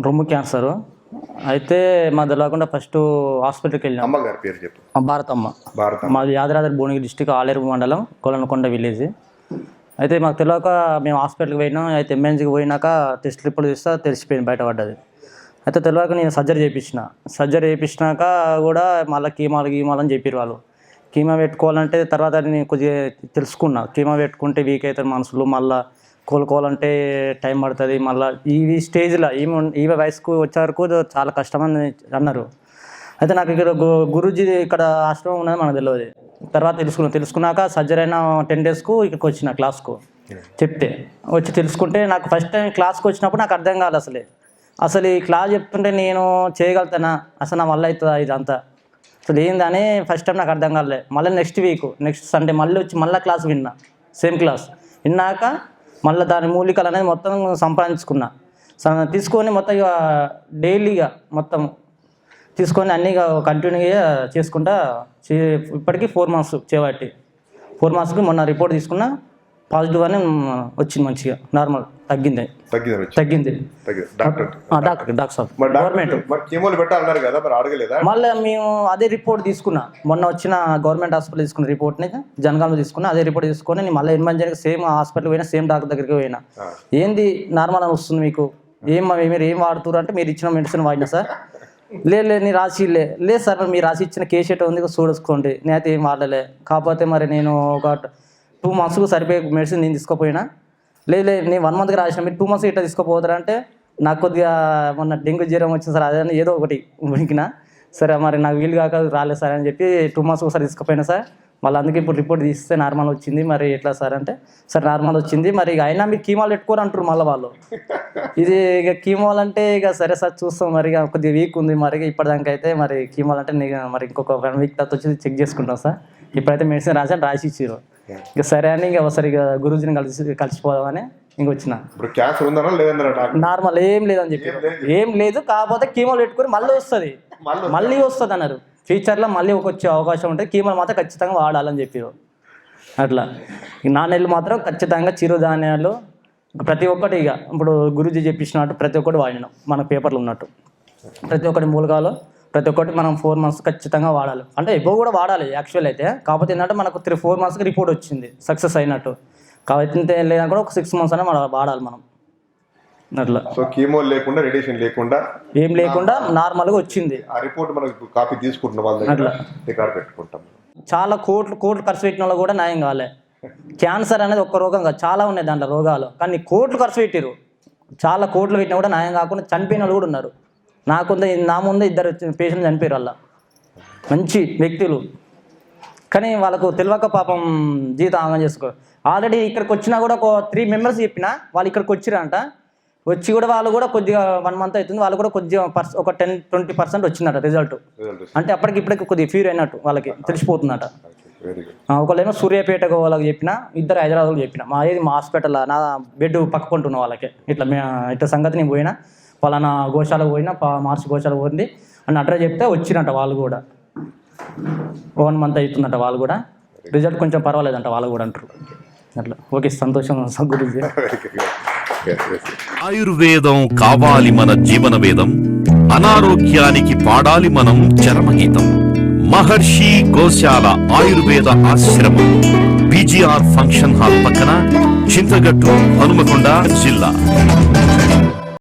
రొమ్ము క్యాన్సర్. అయితే మా తెలియకుండా ఫస్ట్ హాస్పిటల్కి వెళ్ళినాం. అమ్మగారి పేరు చెప్పు. భారతమ్మ. భారత మాది యాదరాద్రి భువనగిరి డిస్టిక్ ఆలేరు మండలం కొలనకొండ విలేజ్. అయితే మాకు తెలియక మేము హాస్పిటల్కి పోయినాం. అయితే ఎంఎన్జీకి పోయినాక టెస్ట్ రిపోర్ట్ తీస్తే తెలిసిపోయింది బయటపడ్డది. అయితే తెలియక నేను సర్జరీ చేయించిన సర్జరీ చేయించినాక కూడా మళ్ళీ కీమాలు గీమాలు అని చెప్పారు వాళ్ళు. కీమా పెట్టుకోవాలంటే తర్వాత నేను కొద్దిగా తెలుసుకున్నా. కీమా పెట్టుకుంటే వీక్ అవుతారు మనుషులు మళ్ళీ కోలుకోవాలంటే టైం పడుతుంది. మళ్ళీ ఈ స్టేజ్లో ఈమె ఈమె వయసుకు వచ్చే వరకు చాలా కష్టమని అన్నారు. అయితే నాకు ఇక్కడ గురూజీ ఇక్కడ ఆశ్రమం ఉన్నది మనకు తెలియదు తర్వాత తెలుసుకున్నా తెలుసుకున్నాక సర్జరీ అయిన టెన్ డేస్కు ఇక్కడికి వచ్చిన క్లాస్కు. చెప్తే వచ్చి తెలుసుకుంటే నాకు ఫస్ట్ టైం క్లాస్కి వచ్చినప్పుడు నాకు అర్థం కాదు అసలే. అసలు ఈ క్లాస్ చెప్తుంటే నేను చేయగలుగుతానా? అసలు నా వల్ల అవుతుందా ఇదంతా? అసలు ఏందని ఫస్ట్ టైం నాకు అర్థం కాలే. మళ్ళీ నెక్స్ట్ వీక్ నెక్స్ట్ సండే మళ్ళీ వచ్చి మళ్ళీ క్లాస్ విన్నా. Same class. విన్నాక మళ్ళీ దాని మూలికలు అనేది మొత్తం సంపాదించుకున్నా. తీసుకొని మొత్తం ఇక డైలీగా మొత్తం తీసుకొని అన్నీ కంటిన్యూగా చేసుకుంటా చే ఇప్పటికీ ఫోర్ మంత్స్ చేపట్టి. ఫోర్ మంత్స్కి మొన్న రిపోర్ట్ తీసుకున్నా. పాజిటివ్ అని వచ్చింది మంచిగా. నార్మల్ తగ్గింది. తగ్గింది డాక్టర్. డాక్టర్. డాక్టర్ సార్ మరి గవర్నమెంట్ డాక్టర్ మరి కీమోలు పెట్టాలన్నారు కదా మరి అడగలేదా? మళ్ళీ మేము అదే రిపోర్ట్ తీసుకున్నా. మొన్న వచ్చిన గవర్నమెంట్ హాస్పిటల్ తీసుకున్న రిపోర్ట్ని జనగాంలో తీసుకున్నా అదే రిపోర్ట్ తీసుకొని నేను మళ్ళీ ఎనిమిది సేమ్ హాస్పిటల్ పోయినా సేమ్ డాక్టర్ దగ్గరికి పోయినా. ఏంది నార్మల్ అని వస్తుంది మీకు? ఏం మీరు ఏం వాడుతున్నారు అంటే మీరు ఇచ్చిన మెడిసిన్ వాడినా సార్? లేదు లేదు నీ రాసి లే లేదు సార్ మరి రాసి ఇచ్చిన కేస్ షీట్ ఉంది చూసుకోండి నేనైతే ఏం వాడలే. కాకపోతే మరి నేను ఒక టూ మంత్స్కు సరిపోయే మెడిసిన్ నేను తీసుకోపోయినా. లేదు లేదు నేను వన్ మంత్కి రాసిన మీరు టూ మంత్స్ ఇట్లా తీసుకోపోతారా అంటే నాకు కొద్దిగా మొన్న డెంగ్యూ జ్వరం వచ్చింది సార్ అదే ఏదో ఒకటి ఉనికినా. సరే మరి నాకు వీలు కాక రాలేదు సార్ అని చెప్పి టూ మంత్స్ ఒకసారి తీసుకుపోయినా సార్. మళ్ళీ అందుకే ఇప్పుడు రిపోర్ట్ తీస్తే నార్మల్ వచ్చింది మరి ఎట్లా సార్ అంటే సార్ నార్మల్ వచ్చింది మరి ఇక అయినా మీరు కీమాలు పెట్టుకోరు అంటారు మళ్ళీ వాళ్ళు. ఇది ఇక కీమాలు అంటే ఇక సరే సార్ చూస్తాం మరి ఇక కొద్దిగా వీక్ ఉంది మరి ఇప్పటిదాకా అయితే మరి కీమాలు అంటే మరి ఇంకొక వన్ వీక్ తర్వాత వచ్చి చెక్ చేసుకుంటాం సార్. ఇప్పుడైతే మెడిసిన్ రాసి రాసి ఇచ్చారు ఇక సరే అని ఇక ఒకసారి ఇక గురూజీని కలిసి కలిసిపోదామని ఇంక వచ్చిన. ఇప్పుడు క్యాన్సర్ లేదన్నారా డాక్టర్? నార్మల్ ఏం లేదని చెప్పి. ఏం లేదు. కాకపోతే కీమోలు పెట్టుకొని మళ్ళీ వస్తుంది. మళ్ళీ వస్తుంది. అన్నారు. ఫ్యూచర్లో మళ్ళీ ఒక వచ్చే అవకాశం ఉంటుంది కీమోలు మాత్రం ఖచ్చితంగా వాడాలని చెప్పారు. అట్లా. నాణ్యలు మాత్రం ఖచ్చితంగా చిరుధాన్యాలు ప్రతి ఒక్కటి ఇక. ఇప్పుడు గురూజీ చెప్పించినట్టు ప్రతి ఒక్కటి వాడినాం. మన పేపర్లో ఉన్నట్టు. ప్రతి ఒక్కటి మూలకాలు ప్రతి ఒక్కటి మనం ఫోర్ మంత్స్ ఖచ్చితంగా వాడాలి. అంటే ఎక్కువ కూడా వాడాలి యాక్చువల్ అయితే. కాకపోతే ఏంటంటే మనకు త్రీ ఫోర్ మంత్స్కి రిపోర్ట్ వచ్చింది సక్సెస్ అయినట్టు. కాబట్టి లేదని కూడా ఒక సిక్స్ మంత్స్ అనే మనం వాడాలి మనం. అట్లా. సో కీమో లేకుండా రేడియేషన్ లేకుండా ఏం లేకుండా నార్మల్గా వచ్చింది. ఆ రిపోర్ట్ మనకు కాపీ తీసుకుంటున్న వాళ్ళ దగ్గర రికార్డ్ పెట్టుకుంటాం. చాలా కోట్లు కోట్లు ఖర్చు పెట్టిన వాళ్ళు కూడా న్యాయం కాలే. క్యాన్సర్ అనేది ఒక్క రోగం కాదు. చాలా ఉన్నాయి దాంట్లో రోగాలు. కానీ కోట్లు ఖర్చు పెట్టారు చాలా కోట్లు పెట్టినా కూడా న్యాయం కాకుండా చనిపోయిన వాళ్ళు కూడా ఉన్నారు. నాకుంద నా ముందే ఇద్దరు పేషెంట్ చనిపోయారు వాళ్ళ మంచి వ్యక్తులు. కానీ వాళ్ళకు తెలియక పాపం జీవితం ఆగం చేసుకో. ఆల్రెడీ ఇక్కడికి వచ్చినా కూడా ఒక త్రీ మెంబర్స్ చెప్పిన వాళ్ళు ఇక్కడికి వచ్చిరంట వచ్చి కూడా వాళ్ళు కూడా కొద్దిగా వన్ మంత్ అవుతుంది వాళ్ళు కూడా కొద్దిగా పర్స్ ఒక టెన్ ట్వంటీ పర్సెంట్ వచ్చిందట రిజల్ట్ అంటే అప్పటికి ఇప్పటికి కొద్దిగా ఫీర్ అయినట్టు వాళ్ళకి తెలిసిపోతుందట. ఒకళ్ళేమో సూర్యాపేటకు వాళ్ళకి చెప్పిన ఇద్దరు హైదరాబాద్కి చెప్పిన. మా ఏది మా హాస్పిటల్ నా బెడ్ పక్కకుంటున్న వాళ్ళకి. ఇట్లా ఇట్లా సంగతి నేను పోయినా పలానా గోశాల పోయినా పా- మార్చి గోశాల పోయింది. అని అడ్రస్ చెప్తే వచ్చినట్ట వాళ్ళు కూడా. వన్ మంత్ అవుతుందంట వాళ్ళు కూడా. రిజల్ట్ కొంచెం పర్వాలేదంట వాళ్ళు కూడా అంటారు. అట్లా. ఓకే సంతోషం గురించి ఆయుర్వేదం కావాలి మన జీవన వేదం అనారోగ్యానికి పాడాలి మనం చరమగీతం. మహర్షి గోశాల ఆయుర్వేద ఆశ్రమం బీజీఆర్ ఫంక్షన్ హాల్ పక్కన చింతగట్టు హనుమకొండ జిల్లా.